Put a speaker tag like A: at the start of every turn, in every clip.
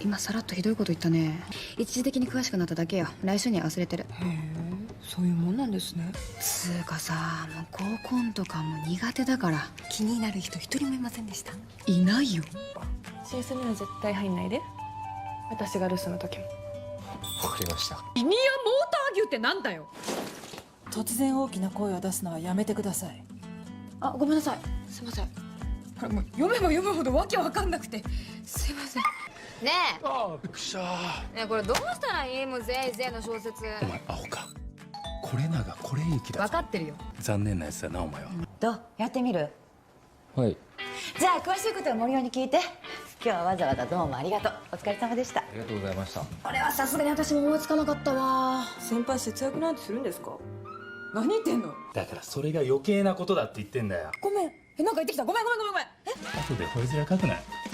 A: 今さらっとひどいこと言ったね。一時的に詳しくなっただけよ。来週には忘れてる。
B: へえそういうもんなんですね。
A: つうかさもう合コンとかも苦手だから。
B: 気になる人一人もいませんでした。
A: いないよ。
C: シースには絶対入んないで。私が留守の時も。
D: わかりました。
E: リニアモーター牛ってなんだよ。
F: 突然大きな声を出すのはやめてください。
A: あごめんなさい。すいません。
E: これもう読めば読むほどわけわかんなくて。すいません
G: ね
D: ああびっくりした。
G: えねえこれどうしたらいい？もうぜいぜいの小説。
D: お前アホか。これながこれゆきだ
G: 分
D: ぞ
G: かってるよ。
D: 残念なやつだなお前は。
H: どう？やってみる？
D: はい。
H: じゃあ詳しいことは森尾に聞いて。今日はわざわざどうもありがとう。お疲れ様でした。
D: ありがとうございました。
A: これはさすがに私も思いつかなかったわ。
B: 先輩節約なんてするんですか？
F: 何言ってんの？
I: だからそれが余計なことだって言ってんだよ。
F: ごめん。えなんか言ってきた。ごめんごめんごめんごめん。
I: 後で吠え面かくない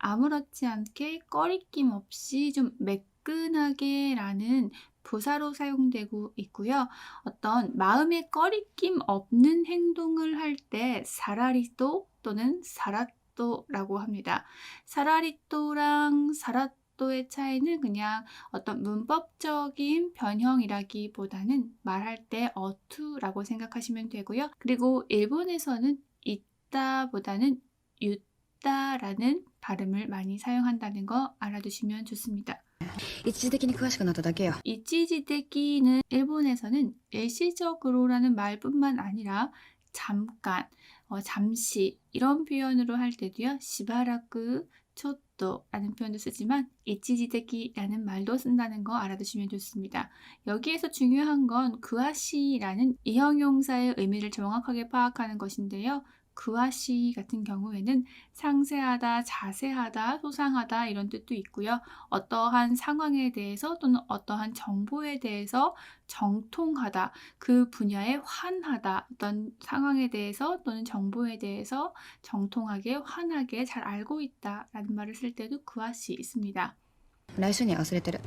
J: 아무렇지 않게 꺼리낌 없이 좀 매끈하게 라는 부사로 사용되고 있고요. 어떤 마음에 꺼리낌 없는 행동을 할 때 사라리또 또는 사라또라고 합니다. 사라리또랑 사라또의 차이는 그냥 어떤 문법적인 변형이라기보다는 말할 때 어투라고 생각하시면 되고요. 그리고 일본에서는 있다보다는 유 다라는 발음을 많이 사용한다는 거 알아두시면 좋습니다.
A: 一時的に詳しくなっただけよ
J: 이치지데키는 일본에서는 일시적으로라는 말뿐만 아니라 잠깐, 어, 잠시 이런 표현으로 할 때도요. 시바라크 초토라는 표현도 쓰지만 이치지데키라는 말도 쓴다는 거 알아두시면 좋습니다. 여기에서 중요한 건 그아시라는 이형용사의 의미를 정확하게 파악하는 것인데요. 그아시 같은 경우에는 상세하다, 자세하다, 소상하다 이런 뜻도 있고요. 어떠한 상황에 대해서 또는 어떠한 정보에 대해서 정통하다, 그 분야에 환하다, 어떤 상황에 대해서 또는 정보에 대해서 정통하게, 환하게 잘 알고 있다라는 말을 쓸 때도 그아시 있습니다.
A: 来週には忘れてる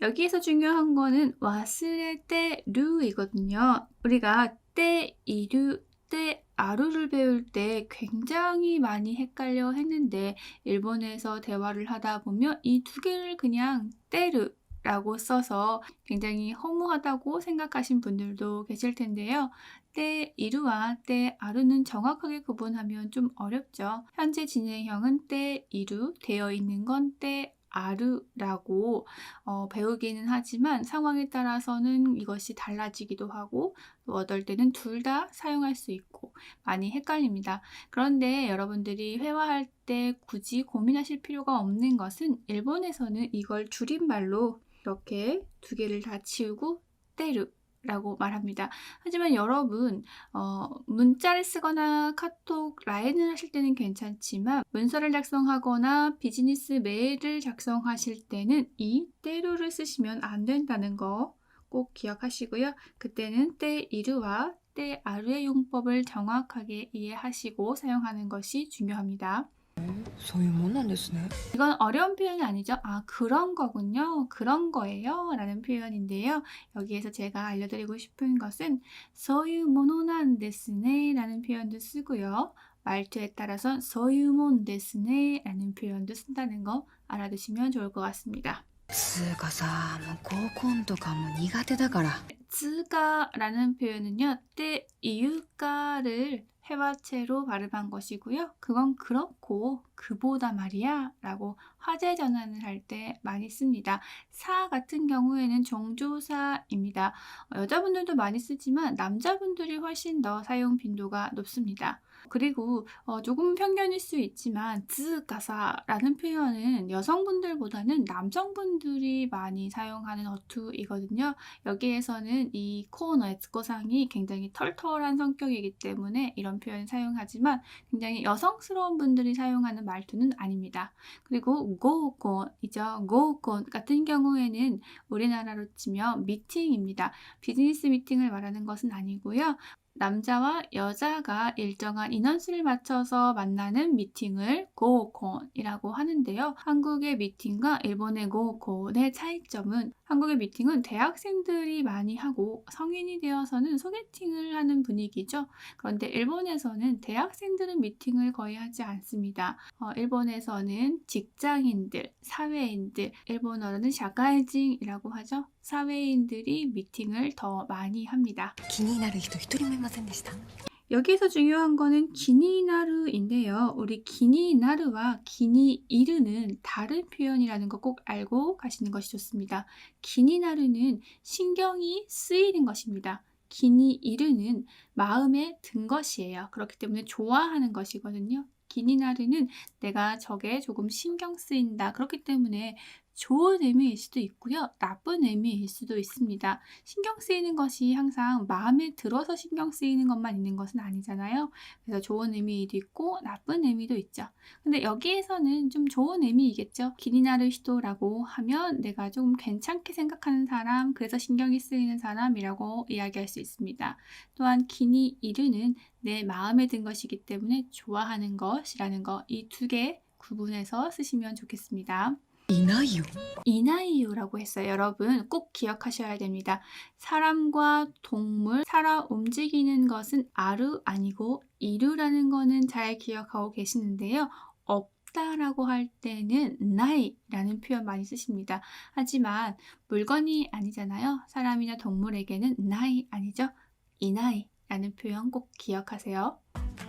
J: 여기에서 중요한 거는 와스레테루이거든요. 우리가 때 이루, 때 아루를 배울 때 굉장히 많이 헷갈려 했는데 일본에서 대화를 하다 보면 이 두 개를 그냥 때르 라고 써서 굉장히 허무하다고 생각하신 분들도 계실 텐데요. 때 이루와 때 아루는 정확하게 구분하면 좀 어렵죠. 현재 진행형은 때 이루, 되어 있는 건 때 아르라고 어, 배우기는 하지만 상황에 따라서는 이것이 달라지기도 하고 또 어떨 때는 둘 다 사용할 수 있고 많이 헷갈립니다. 그런데 여러분들이 회화할 때 굳이 고민하실 필요가 없는 것은 일본에서는 이걸 줄임말로 이렇게 두 개를 다 치우고 때르 라고 말합니다. 하지만 여러분, 어, 문자를 쓰거나 카톡, 라인을 하실 때는 괜찮지만 문서를 작성하거나 비즈니스 메일을 작성하실 때는 이 때로를 쓰시면 안 된다는 거 꼭 기억하시고요. 그때는 때 이르와 때 아르의 용법을 정확하게 이해하시고 사용하는 것이 중요합니다.
B: そういうもんなんですね
J: 이건 어려운 표현이 아니죠. 아, 그런 거군요. 그런 거예요. 라는 표현인데요. 여기에서 제가 알려드리고 싶은 것은 소유모노난 데스네 라는 표현도 쓰고요. 말투에 따라선 소유몬 데스네 라는 표현도 쓴다는 거 알아두시면 좋을 것 같습니다.
A: つうかさもう合コンとかも苦手だから
J: 츠가라는 표현은요. 때 이유가를 회화체로 발음한 것이고요. 그건 그렇고 그보다 말이야 라고 화제 전환을 할 때 많이 씁니다. 사 같은 경우에는 종조사입니다. 어, 여자분들도 많이 쓰지만 남자분들이 훨씬 더 사용 빈도가 높습니다. 그리고 어, 조금 편견일 수 있지만 즈가사라는 표현은 여성분들보다는 남성분들이 많이 사용하는 어투이거든요. 여기에서는 이 코너의 즈코상이 굉장히 털털한 성격이기 때문에 이런 표현 사용하지만 굉장히 여성스러운 분들이 사용하는 말투는 아닙니다. 그리고 고콘이죠. 고콘 같은 경우에는 우리나라로 치면 미팅입니다. 비즈니스 미팅을 말하는 것은 아니고요. 남자와 여자가 일정한 인원수를 맞춰서 만나는 미팅을 고콘이라고 하는데요. 한국의 미팅과 일본의 고콘의 차이점은 한국의 미팅은 대학생들이 많이 하고 성인이 되어서는 소개팅을 하는 분위기죠. 그런데 일본에서는 대학생들은 미팅을 거의 하지 않습니다. 어, 일본에서는 직장인들, 사회인들, 일본어로는 샤가이징이라고 하죠. 사회인들이 미팅을 더 많이 합니다.
B: 気になる人一人もいませんでした
J: 여기에서 중요한 거는 기니나르인데요. 우리 기니나르와 기니이르는 다른 표현이라는 거 꼭 알고 가시는 것이 좋습니다. 기니나르는 신경이 쓰이는 것입니다. 기니이르는 마음에 든 것이에요. 그렇기 때문에 좋아하는 것이거든요. 기니나르는 내가 저게 조금 신경 쓰인다. 그렇기 때문에 좋은 의미일 수도 있고요. 나쁜 의미일 수도 있습니다. 신경 쓰이는 것이 항상 마음에 들어서 신경 쓰이는 것만 있는 것은 아니잖아요. 그래서 좋은 의미도 있고 나쁜 의미도 있죠. 근데 여기에서는 좀 좋은 의미이겠죠. 기니나르 히토라고 하면 내가 좀 괜찮게 생각하는 사람, 그래서 신경이 쓰이는 사람이라고 이야기할 수 있습니다. 또한 기니 이르는 내 마음에 든 것이기 때문에 좋아하는 것이라는 거이두 개 구분해서 쓰시면 좋겠습니다.
B: 이나이요.
J: 이나이요라고 했어요. 여러분 꼭 기억하셔야 됩니다. 사람과 동물 살아 움직이는 것은 아루 아니고 이루라는 거는 잘 기억하고 계시는데요. 없다라고 할 때는 나이라는 표현 많이 쓰십니다. 하지만 물건이 아니잖아요. 사람이나 동물에게는 나이 아니죠. 이나이라는 표현 꼭 기억하세요.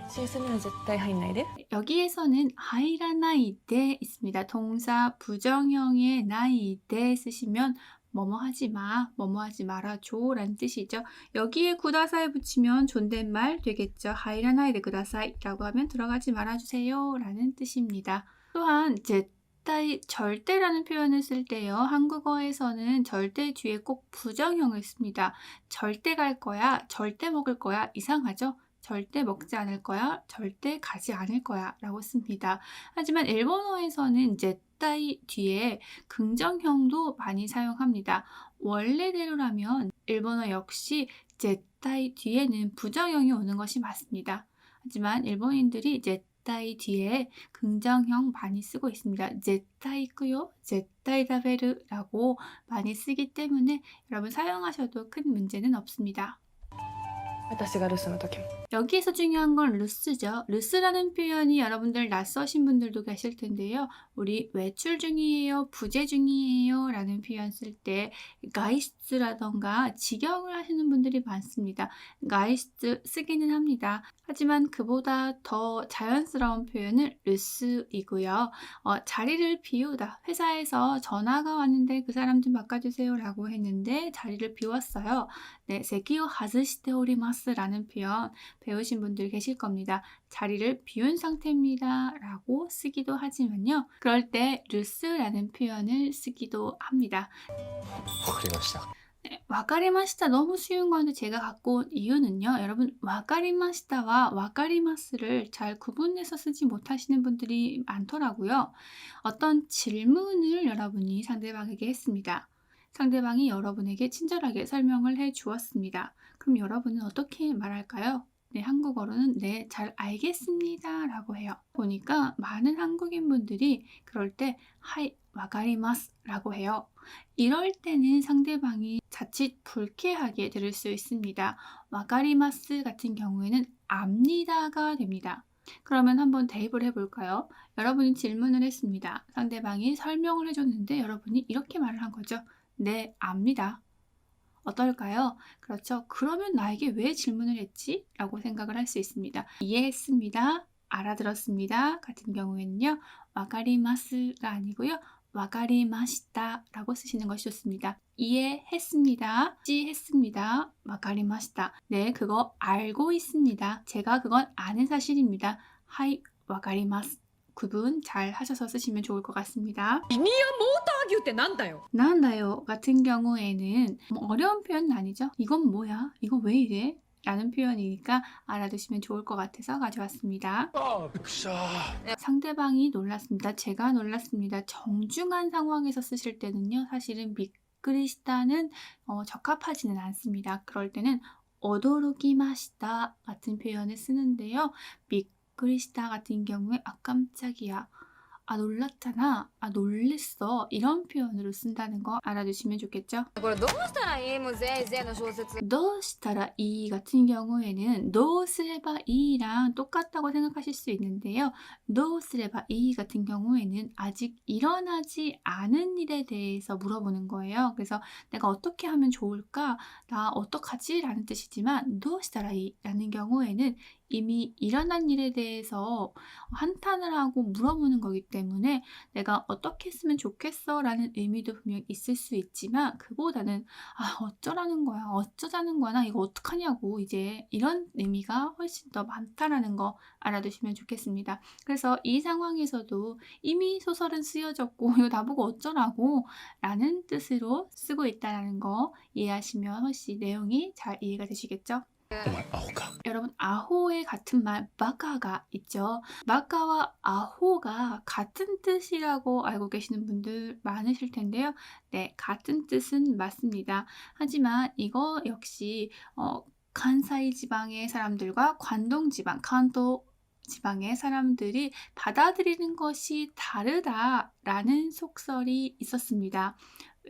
C: 新鮮には絶対入んないで
J: 여기에서는 하이라나이데 있습니다. 동사 부정형의 나이데 쓰시면 뭐뭐 하지 마, 뭐뭐 하지 말아줘 라는 뜻이죠. 여기에 구다사에 붙이면 존댓말 되겠죠. 하이라나이데 구다사이라고 하면 들어가지 말아주세요 라는 뜻입니다. 또한絶対 절대라는 표현을 쓸 때요. 한국어에서는 절대 뒤에 꼭 부정형을 씁니다. 절대 갈 거야, 절대 먹을 거야 이상하죠? 절대 먹지 않을 거야, 절대 가지 않을 거야 라고 씁니다. 하지만 일본어에서는 제따이 뒤에 긍정형도 많이 사용합니다. 원래대로라면 일본어 역시 제따이 뒤에는 부정형이 오는 것이 맞습니다. 하지만 일본인들이 제따이 뒤에 긍정형 많이 쓰고 있습니다. 제따이쿠요, 제따이 다베르라고 많이 쓰기 때문에 여러분 사용하셔도 큰 문제는 없습니다.
C: 私が留守の時も
J: 여기에서 중요한 건 루스죠. 루스라는 표현이 여러분들 낯서신 분들도 계실 텐데요. 우리 외출 중이에요, 부재 중이에요 라는 표현 쓸 때 가이스트라던가 직역을 하시는 분들이 많습니다. 가이스트 쓰기는 합니다. 하지만 그보다 더 자연스러운 표현은 루스이고요. 어, 자리를 비우다. 회사에서 전화가 왔는데 그 사람 좀 바꿔주세요 라고 했는데 자리를 비웠어요. 네, 세기오 하즈시테 오리마스 마스라는 표현 배우신 분들 계실 겁니다. 자리를 비운 상태입니다. 라고 쓰기도 하지만요. 그럴 때 루스라는 표현을 쓰기도 합니다.
D: 와카리마시다.
J: 네, 와카리마시다 너무 쉬운 건데 제가 갖고 온 이유는요. 여러분 와카리마시다와 와카리마스를 잘 구분해서 쓰지 못하시는 분들이 많더라고요. 어떤 질문을 여러분이 상대방에게 했습니다. 상대방이 여러분에게 친절하게 설명을 해 주었습니다. 그럼 여러분은 어떻게 말할까요? 네, 한국어로는 네, 잘 알겠습니다. 라고 해요. 보니까 많은 한국인 분들이 그럴 때 하이, 와가리마스 라고 해요. 이럴 때는 상대방이 자칫 불쾌하게 들을 수 있습니다. 와가리마스 같은 경우에는 압니다가 됩니다. 그러면 한번 대입을 해볼까요? 여러분이 질문을 했습니다. 상대방이 설명을 해줬는데 여러분이 이렇게 말을 한 거죠. 네, 압니다. 어떨까요? 그렇죠. 그러면 나에게 왜 질문을 했지? 라고 생각을 할 수 있습니다. 이해했습니다. 알아들었습니다. 같은 경우에는요. 와가리마스가 아니고요. 와가리마시다 라고 쓰시는 것이 좋습니다. 이해했습니다. 지했습니다. 와가리마시다. 네, 그거 알고 있습니다. 제가 그건 아는 사실입니다. 하이 와가리마스. 구분 잘 하셔서 쓰시면 좋을 것 같습니다.
G: 미니야 뭐다규 때 난다요.
J: 난다요 같은 경우에는 뭐 어려운 표현은 아니죠. 이건 뭐야? 이거 왜 이래? 라는 표현이니까 알아두시면 좋을 것 같아서 가져왔습니다. 아, 네, 상대방이 놀랐습니다. 제가 놀랐습니다. 정중한 상황에서 쓰실 때는요, 사실은 미끄리시다는 어, 적합하지는 않습니다. 그럴 때는 어도르기마시다 같은 표현을 쓰는데요. 미 그리시다 같은 경우에 아 깜짝이야, 아 놀랐잖아, 아 놀랬어. 이런 표현으로 쓴다는 거 알아두시면 좋겠죠. 너시타라 이 뭐 같은 경우에는 노스레바 이랑 똑같다고 생각하실 수 있는데요. 노스레바 이 같은 경우에는 아직 일어나지 않은 일에 대해서 물어보는 거예요. 그래서 내가 어떻게 하면 좋을까, 나 어떡하지라는 뜻이지만 노시타라 이라는 경우에는 이미 일어난 일에 대해서 한탄을 하고 물어보는 거기 때문에 내가 어떻게 했으면 좋겠어 라는 의미도 분명 있을 수 있지만 그보다는 아, 어쩌라는 거야, 어쩌자는 거야, 나 이거 어떡하냐고, 이제 이런 의미가 훨씬 더 많다라는 거 알아두시면 좋겠습니다. 그래서 이 상황에서도 이미 소설은 쓰여졌고, 이거 나보고 어쩌라고 라는 뜻으로 쓰고 있다는 거 이해하시면 훨씬 내용이 잘 이해가 되시겠죠?
I: 정말 아호가.
J: 여러분 아호의 같은 말 마카가 있죠. 마카와 아호가 같은 뜻이라고 알고 계시는 분들 많으실 텐데요. 네, 같은 뜻은 맞습니다. 하지만 이거 역시 어, 간사이 지방의 사람들과 관동 지방, 칸도 지방의 사람들이 받아들이는 것이 다르다라는 속설이 있었습니다.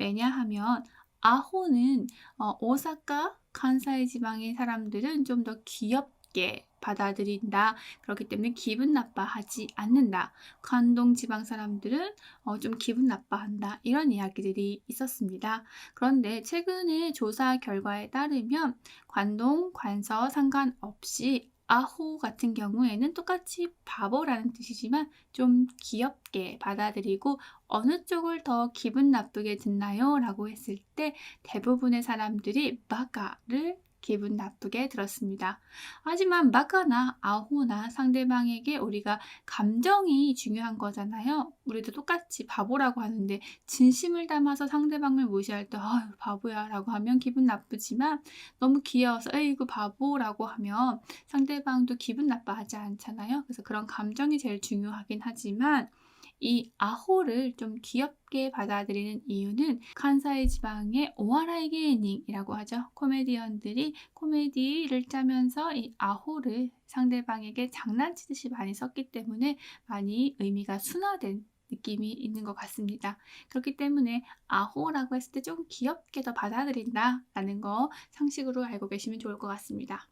J: 왜냐하면 아호는 어, 오사카 간사이 지방의 사람들은 좀 더 귀엽게 받아들인다. 그렇기 때문에 기분 나빠하지 않는다. 관동 지방 사람들은 어, 좀 기분 나빠한다. 이런 이야기들이 있었습니다. 그런데 최근에 조사 결과에 따르면 관동, 관서 상관없이 아호 같은 경우에는 똑같이 바보라는 뜻이지만 좀 귀엽게 받아들이고 어느 쪽을 더 기분 나쁘게 듣나요? 라고 했을 때 대부분의 사람들이 마가를 기분 나쁘게 들었습니다. 하지만 마가나 아호나 상대방에게 우리가 감정이 중요한 거잖아요. 우리도 똑같이 바보라고 하는데 진심을 담아서 상대방을 무시할 때 아유 바보야 라고 하면 기분 나쁘지만 너무 귀여워서 에이구 바보라고 하면 상대방도 기분 나빠하지 않잖아요. 그래서 그런 감정이 제일 중요하긴 하지만 이 아호를 좀 귀엽게 받아들이는 이유는 칸사이 지방의 오아라이게이닝이라고 하죠. 코미디언들이 코미디를 짜면서 이 아호를 상대방에게 장난치듯이 많이 썼기 때문에 많이 의미가 순화된 느낌이 있는 것 같습니다. 그렇기 때문에 아호라고 했을 때 좀 귀엽게 더 받아들인다라는 거 상식으로 알고 계시면 좋을 것 같습니다.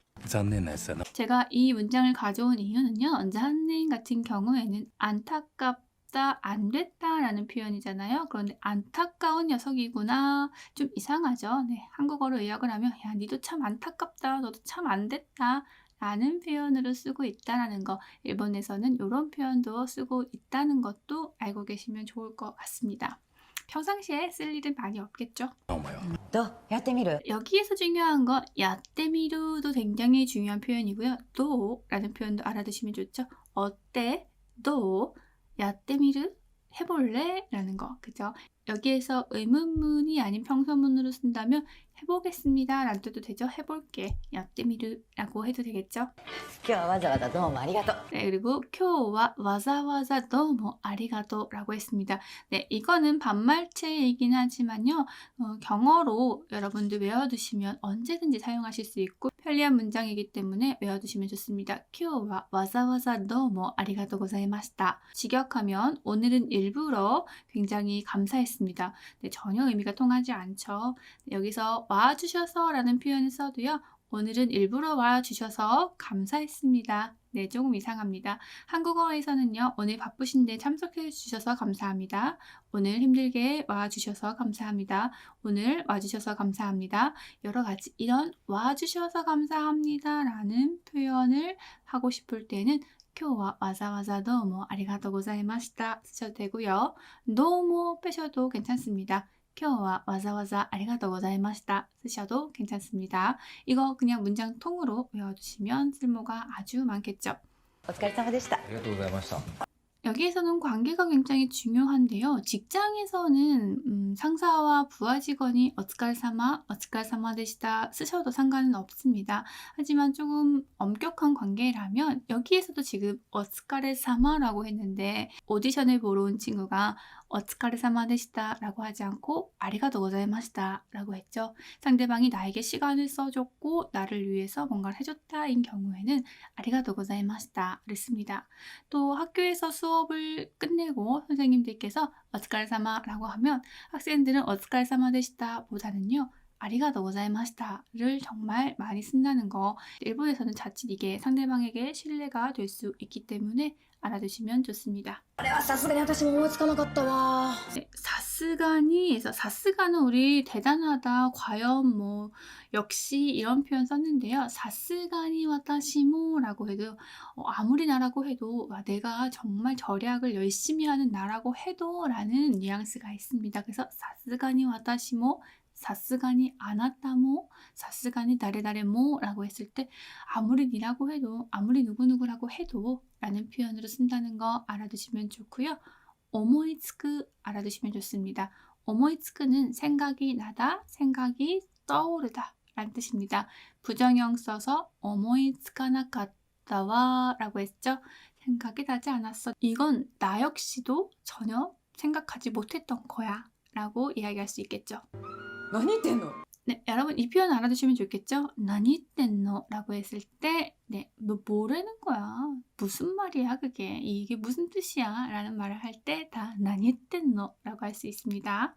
J: 제가 이 문장을 가져온 이유는요. 잔넨 같은 경우에는 안타깝 됐다, 안 됐다라는 표현이잖아요. 그런데 안타까운 녀석이구나. 좀 이상하죠. 네, 한국어로 의역을 하면 야, 니도 참 안타깝다. 너도 참 안 됐다. 라는 표현으로 쓰고 있다라는 거. 일본에서는 이런 표현도 쓰고 있다는 것도 알고 계시면 좋을 것 같습니다. 평상시에 쓸 일은 많이 없겠죠.
H: 또 음. 야떼미루
J: 여기에서 중요한 건 야떼미루도 굉장히 중요한 표현이고요. 또라는 표현도 알아두시면 좋죠. 어때? 또 야떼미루 해볼래? 라는 거 그죠? 여기에서 의문문이 아닌 평서문으로 쓴다면 해보겠습니다 라는 뜻도 되죠. 해볼게 야떼미루라고 해도 되겠죠.
H: 今日はわざわざどうもありがとう
J: 네, 그리고 교와 와자와자 너무 아리가도라고 했습니다. 네, 이거는 반말체이긴 하지만요. 어, 경어로 여러분들 외워두시면 언제든지 사용하실 수 있고 편리한 문장이기 때문에 외워두시면 좋습니다. 교와 와자와자 너무 아리가도 고자이마시다. 직역하면 오늘은 일부러 굉장히 감사했습니다. 네, 전혀 의미가 통하지 않죠. 네, 여기서 와주셔서 라는 표현을 써도요. 오늘은 일부러 와주셔서 감사했습니다. 네, 조금 이상합니다. 한국어에서는요, 오늘 바쁘신데 참석해 주셔서 감사합니다. 오늘 힘들게 와 주셔서 감사합니다. 오늘 와 주셔서 감사합니다. 여러 가지 이런 와 주셔서 감사합니다. 라는 표현을 하고 싶을 때는 今日は 와자와자 너무 뭐 아리가도 고자이마시다 쓰셔도 되고요. 너무 뭐 빼셔도 괜찮습니다. 今日はわざわざありがとうございました쓰셔도 괜찮습니다. 이거 그냥 문장 통으로 외워두시면 쓸모가 아주 많겠죠.
H: お疲れ様でした
D: ありがとうございました。
J: 여기에서는 관계가 굉장히 중요한데요. 직장에서는 음, 상사와 부하 직원이 어츠카레사마, 어츠카레사마데시다 쓰셔도 상관은 없습니다. 하지만 조금 엄격한 관계라면 여기에서도 지금 어츠카레사마라고 했는데 오디션을 보러 온 친구가 어츠카레사마데시다 라고 하지 않고 아리가또 고자이마시다 라고 했죠. 상대방이 나에게 시간을 써줬고 나를 위해서 뭔가를 해줬다인 경우에는 아리가또 고자이마시다 를 씁니다. 또 학교에서 수업 수업을 끝내고 선생님들께서 어츠카레사마라고 하면 학생들은 어츠카레사마 되시다 보다는요. 아리가도 고자이마시다를 정말 많이 쓴다는 거 일본에서는 자칫 이게 상대방에게 신뢰가 될 수 있기 때문에 알아두시면 좋습니다. 네, 사스가니에서 사스가는 우리 대단하다, 과연 뭐 역시 이런 표현 썼는데요. 사스가니 와타시모라고 해도 어, 아무리 나라고 해도 와, 내가 정말 절약을 열심히 하는 나라고 해도라는 뉘앙스가 있습니다. 그래서 사스가니 와타시모 사스가니 아나타모 사스가니 다레다레모라고 했을 때 아무리 니라고 해도 아무리 누구누구라고 해도 라는 표현으로 쓴다는 거 알아두시면 좋고요. 오모이츠크 알아두시면 좋습니다. 오모이츠크는 생각이 나다, 생각이 떠오르다 라는 뜻입니다. 부정형 써서 오모이츠카나갔다와 라고 했죠. 생각이 나지 않았어. 이건 나 역시도 전혀 생각하지 못했던 거야 라고 이야기할 수 있겠죠.
F: 何言ってんの
J: 네, 여러분 이 표현 알아두시면 좋겠죠? 나니떼노라고 했을 때 네, 너 뭐라는 거야? 무슨 말이야 그게? 이게 무슨 뜻이야? 라는 말을 할 때 다 나니떼노라고 할 수 있습니다.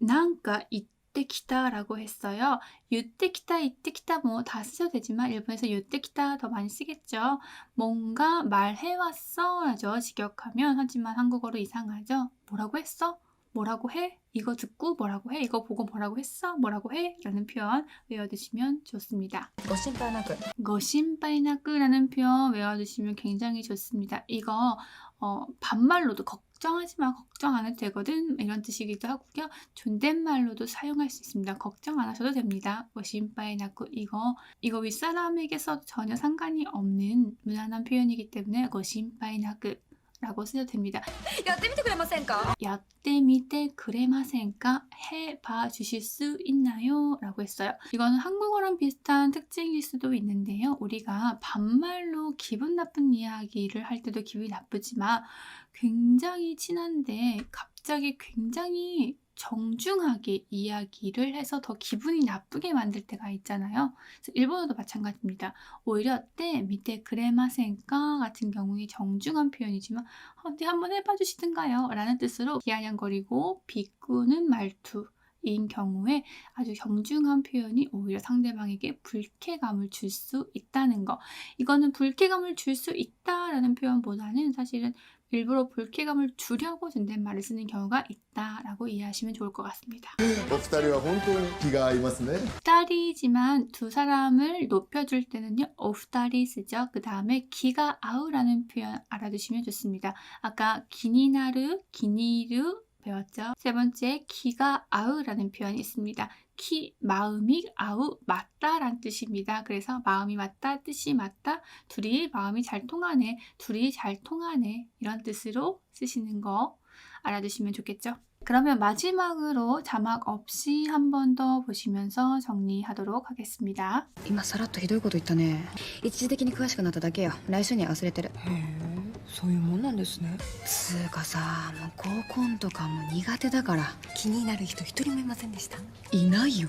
J: 난가 이때키다 라고 했어요. 이때키다, 이때키다 뭐 뭐다 쓰셔도 되지만 일본에서 이때키다 더 많이 쓰겠죠. 뭔가 말해왔어 라죠. 직역하면 하지만 한국어로 이상하죠. 뭐라고 했어? 뭐라고 해? 이거 듣고 뭐라고 해? 이거 보고 뭐라고 했어? 뭐라고 해? 라는 표현 외워두시면 좋습니다.
E: 거신바나그
J: 거신바나그라는 표현 외워두시면 굉장히 좋습니다. 이거 어, 반말로도 걱정하지 마, 걱정 안 해도 되거든 이런 뜻이기도 하고요. 존댓말로도 사용할 수 있습니다. 걱정 안 하셔도 됩니다. 거신바나그 이거 이거 윗사람에게서 전혀 상관이 없는 무난한 표현이기 때문에 거신바나그 라고 쓰셔도 됩니다.
G: 야떼미테 그레마센까?
J: 야떼미테 그레마센까 해봐 주실 수 있나요? 라고 했어요. 이거는 한국어랑 비슷한 특징일 수도 있는데요. 우리가 반말로 기분 나쁜 이야기를 할 때도 기분이 나쁘지만 굉장히 친한데 갑자기 굉장히 정중하게 이야기를 해서 더 기분이 나쁘게 만들 때가 있잖아요. 일본어도 마찬가지입니다. 오히려 때 밑에 그레마센까 같은 경우에 정중한 표현이지만 어, 네 한번 해봐 주시든가요? 라는 뜻으로 기아냥거리고 비꾸는 말투 인 경우에 아주 정중한 표현이 오히려 상대방에게 불쾌감을 줄 수 있다는 거. 이거는 불쾌감을 줄 수 있다라는 표현보다는 사실은 일부러 불쾌감을 주려고 존댓말을 쓰는 경우가 있다라고 이해하시면 좋을 것 같습니다.
K: お二人は本当に気が合いますね
J: 딸이지만 두 사람을 높여줄 때는요, 오프다리 쓰죠. 그 다음에 기가 아우라는 표현 알아두시면 좋습니다. 아까 기니나르, 기니르 배웠죠. 세 번째, 기가 아우라는 표현이 있습니다. 키, 마음이 아우, 맞다란 뜻입니다. 그래서 마음이 맞다, 뜻이 맞다, 둘이 마음이 잘 통하네, 둘이 잘 통하네, 이런 뜻으로 쓰시는 거 알아두시면 좋겠죠. 그러면 마지막으로 자막 없이 한 번 더 보시면서 정리하도록 하겠습니다.
A: 今さらっとひどいこと言ったね一時的に詳しくなっただけよ来週には忘れてる
B: へえ そういうもんなんですね。
A: つうかさもう合コンとかも苦手だから。
B: 気になる人一人もいませんでした。
A: いないよ。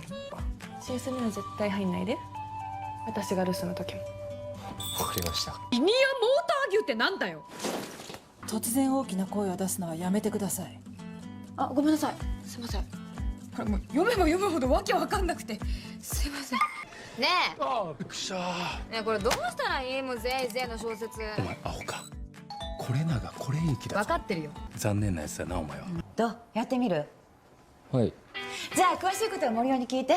C: 新卒には絶対入んないで。私が留守の時も。
D: わかりました。
E: リニアモーター牛ってなんだよ。
F: 突然大きな声を出すのはやめてください。
A: あごめんなさい。すいません。
E: これもう読めば読むほどわけわかんなくて。すいません。
G: ね
I: ああびっくりした。
G: えねえこれどうしたらいい？もうぜいぜいの小説。
I: お前アホかこれながこれ行きだ
E: 分
I: ぞ
E: かってるよ。
I: 残念なやつだなお前は。
H: どう？やってみる？
D: はい。
H: じゃあ詳しいことは森生に聞いて。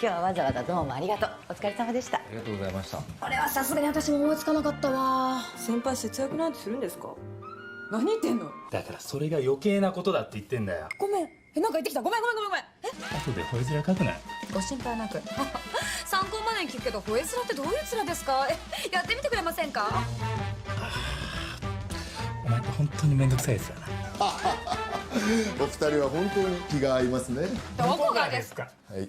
H: 今日はわざわざどうもありがとう。お疲れ様でした。
D: ありがとうございました。
L: これはさすがに私も思いつかなかったわ。
M: 先輩節約なんてするんですか？
N: 何言ってんの？
I: だからそれが余計なことだって言ってんだよ。
E: ごめん。えなんか言ってきた。ごめんごめんごめんごめん。
I: 後で吠え面書くな
G: ご心配なく。参考までに聞くけど吠え面ってどういう面ですか？えやってみてくれませんか？
I: お前って本当に面倒くさいやつだな。
K: お二人は本当に気が合いますね。
G: どこがです
I: か？
K: はい